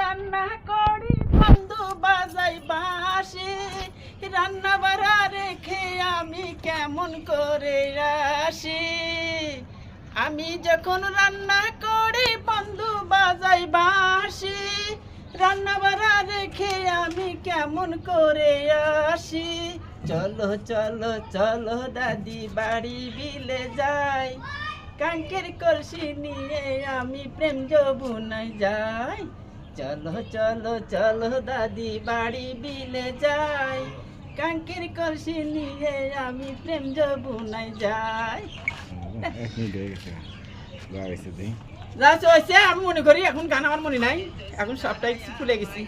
রান্না করি বন্ধু বাজাই বাসি। রান্না বাড়া রেখে আমি কেমন করে আসি? আমি যখন রান্না করি বন্ধু বাজাই বাসি। রান্না বাড়া রেখে আমি কেমন করে আসি? চলো চলো চলো, দাদি বাড়ি বিলে যাই। কাঙ্কের কলসি নিয়ে আমি প্রেম যবুনায় যাই। চলো চলো চলো দাদি বাড়ি বিলে যাই। কাঙ্কের কলসি নিয়ে আমি প্রেম যবুনায় যাই। যা চলছে আমি মনে করি এখন গান আমার মনে নাই। এখন সবটাই ভুলে গেছি।